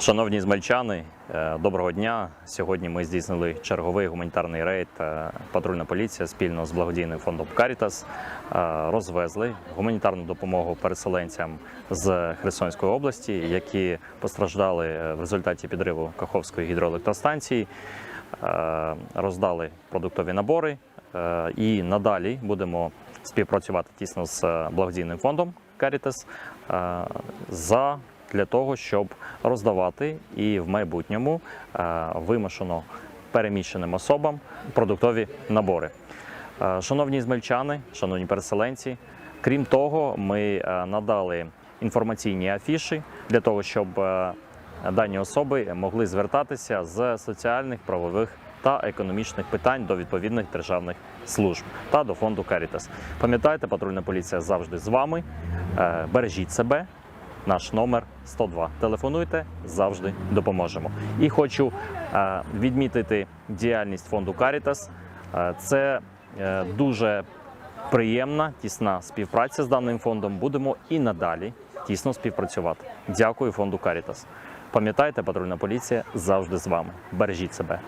Шановні ізмельчани, е, доброго дня. Сьогодні ми здійснили черговий гуманітарний рейд. Е, Патрульна поліція спільно з благодійним фондом Карітас е, розвезли гуманітарну допомогу переселенцям з Херсонської області, які постраждали в результаті підриву Каховської гідроелектростанції. Роздали продуктові набори і надалі будемо співпрацювати тісно з благодійним фондом е, за для того, щоб роздавати і в майбутньому е, вимушено переміщеним особам продуктові набори. Е, Шановні ізмельчани, шановні переселенці, крім того, ми е, надали інформаційні афіші для того, щоб дані особи могли звертатися з соціальних, правових та економічних питань до відповідних державних служб та до фонду Caritas. Пам'ятайте, патрульна поліція завжди з вами. Бережіть себе. Наш номер 102. Телефонуйте, завжди допоможемо. І хочу е, відмітити діяльність фонду Caritas. Е, Це е, дуже приємна, тісна співпраця з даним фондом. Будемо і надалі тісно співпрацювати. Дякую фонду Caritas. Пам'ятайте, патрульна поліція завжди з вами. Бережіть себе.